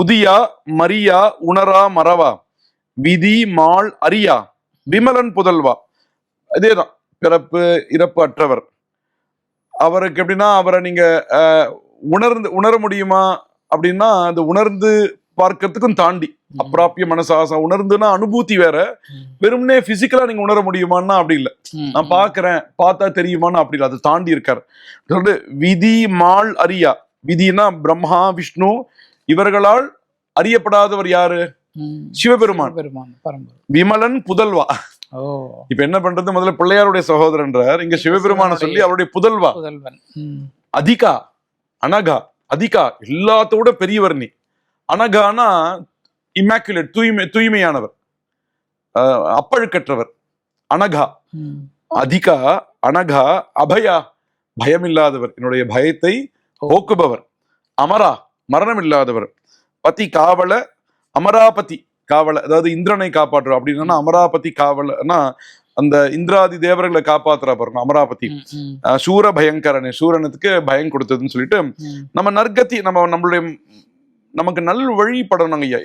உதியா மரியா உணரா மறவா. விதி மாள் அரியா. விமலன் புதல்வா. இதேதான் பிறப்பு இறப்பு அற்றவர். அவருக்கு எப்படின்னா அவரை நீங்க உணர்ந்து உணர முடியுமா அப்படின்னா அது உணர்ந்து பார்க்கறதுக்கும் தாண்டி அப்பிராப்பிய மனசாசா. உணர்ந்துன்னா அனுபூதி வேற. வெறும்னே பிசிக்கலா நீங்க உணர முடியுமான்னா அப்படி இல்ல. நான் பாக்குறேன் பார்த்தா தெரியுமான்னு அப்படி இல்லை. அது தாண்டி இருக்காரு. விதி மாள் அரியா. விதினா பிரம்மா விஷ்ணு இவர்களால் அறியப்படாதவர் யாரு. சிவபெருமான். விமலன் புதல்வா. இப்ப என்ன பண்றது? முதல்ல பிள்ளையாருடைய சகோதரன்றார். இங்க சிவபெருமான சொல்லி அவருடைய புதல்வா. புதல்வன். அதிகா அனகா அதிகா எல்லாத்தோட பெரியவர் நீ. அனகானா இம்மாக்குலேட் தூய்மை தூய்மையானவர். அப்பழுக்கற்றவர். அனகா. அதிகா அனகா அபயா பயமில்லாதவர். என்னுடைய பயத்தை போக்குபவர். அமரா மரணம் இல்லாதவர் பதி காவல அமராபதி காவல அதாவது இந்திரனை காப்பாற்றுற அப்படின்னா அமராபதி காவலனா அந்த இந்திராதி தேவர்களை காப்பாத்துறா பாருங்க அமராபதி. சூர பயங்கரனே சூரனுக்கு பயம் கொடுத்ததுன்னு சொல்லிட்டு. நம்ம நற்கத்தி நம்ம நம்மளுடைய நமக்கு நல் வழிபடணும் ஐயா.